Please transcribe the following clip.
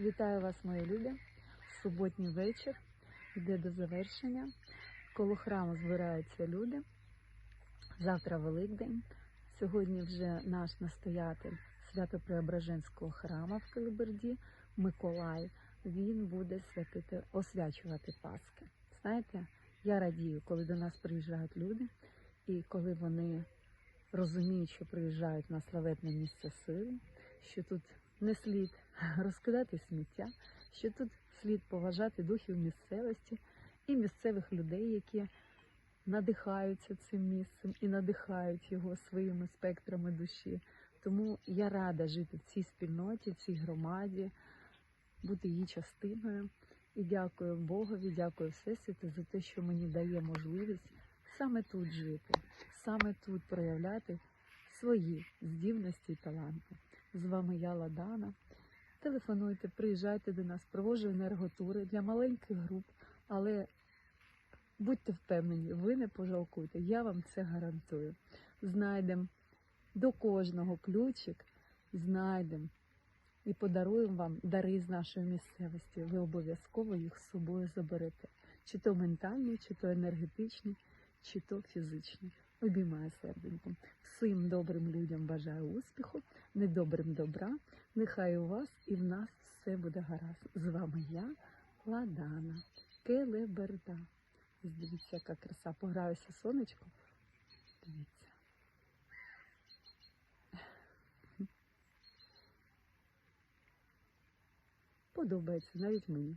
Вітаю вас, мої любі. Суботній вечір йде до завершення. Коло храму збираються люди. Завтра Великдень. Сьогодні вже наш настоятель Свято-Преображенського храму в Килиберді Миколай. Він буде святити, освячувати Пасхи. Знаєте, я радію, коли до нас приїжджають люди, і коли вони розуміють, що приїжджають на славетне місце сили, що тут не слід розкидати сміття, що тут слід поважати духів місцевості і місцевих людей, які надихаються цим місцем і надихають його своїми спектрами душі. Тому я рада жити в цій спільноті, в цій громаді, бути її частиною. І дякую Богові, дякую Всесвіту за те, що мені дає можливість саме тут жити, саме тут проявляти свої здібності і таланти. З вами я Ладана. Телефонуйте, приїжджайте до нас, проводжу енерготури для маленьких груп, але будьте впевнені, ви не пожалкуєте, я вам це гарантую. Знайдемо до кожного ключик, знайдемо і подаруємо вам дари з нашої місцевості. Ви обов'язково їх з собою заберете. Чи то ментальні, чи то енергетичні, чи то фізичні. Обіймаю серденьком. Всім добрим людям бажаю успіху, недобрим добра. Нехай у вас і в нас все буде гаразд. З вами я, Ладана, Келеберда. Дивіться, яка краса. Пограюся сонечко. Дивіться. Подобається навіть мені.